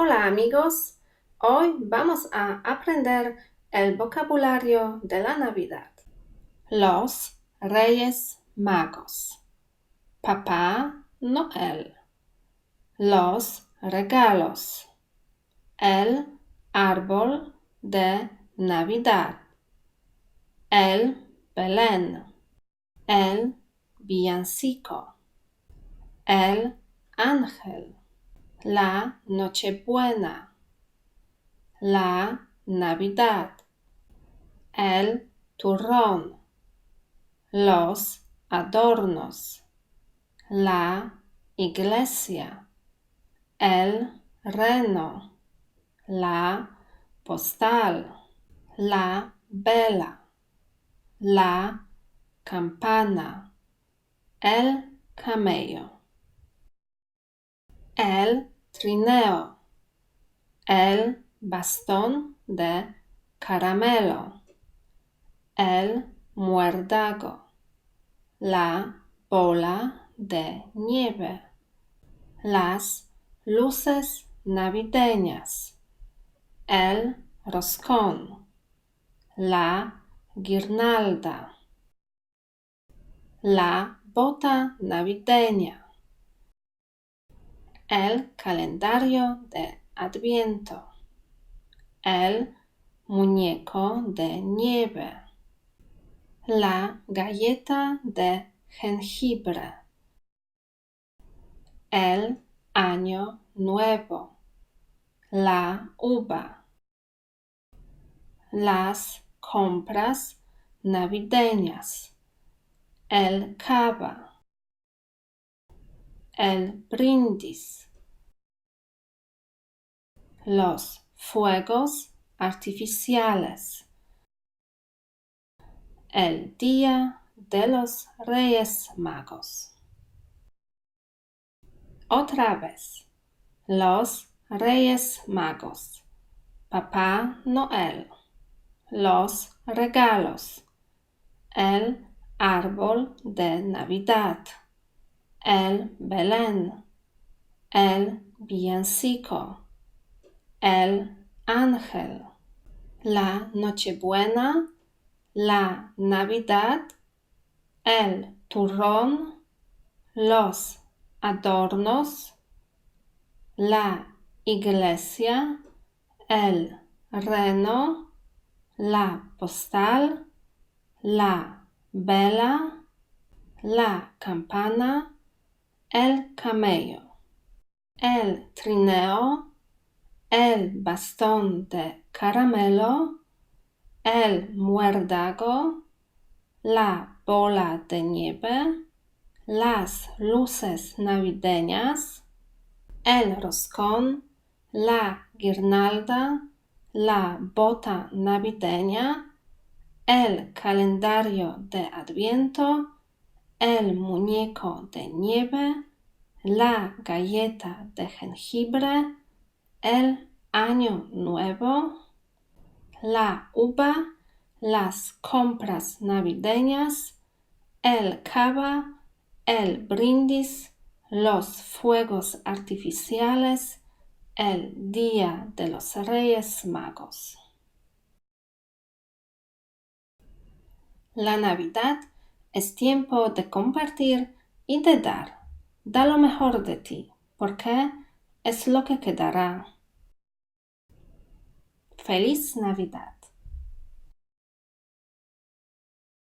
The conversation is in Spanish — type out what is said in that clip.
Hola amigos, hoy vamos a aprender el vocabulario de la Navidad. Los Reyes Magos. Papá Noel. Los regalos. El árbol de Navidad. El Belén. El villancico. El ángel la Nochebuena, la Navidad, el turrón, los adornos, la iglesia, el reno, la postal, la vela, la campana, el camello el trineo, el bastón de caramelo, el muerdago, la bola de nieve, las luces navideñas, el roscón, la guirnalda, la bota navideña el calendario de Adviento, el muñeco de nieve, la galleta de jengibre, el año nuevo, la uva, las compras navideñas, el cava el brindis, los fuegos artificiales, el día de los Reyes Magos. Otra vez, los Reyes Magos, Papá Noel, los regalos, el árbol de Navidad el Belén, el villancico, el ángel, la Nochebuena, la Navidad, el turrón, los adornos, la iglesia, el reno, la postal, la vela, la campana, el camello, el trineo, el bastón de caramelo, el muerdago, la bola de nieve, las luces navideñas, el roscón, la guirnalda, la bota navideña, el calendario de Adviento, el muñeco de nieve, la galleta de jengibre, el año nuevo, la uva, las compras navideñas, el cava, el brindis, los fuegos artificiales, el Día de los Reyes Magos. La Navidad es tiempo de compartir y de dar. Da lo mejor de ti, porque es lo que quedará. Feliz Navidad.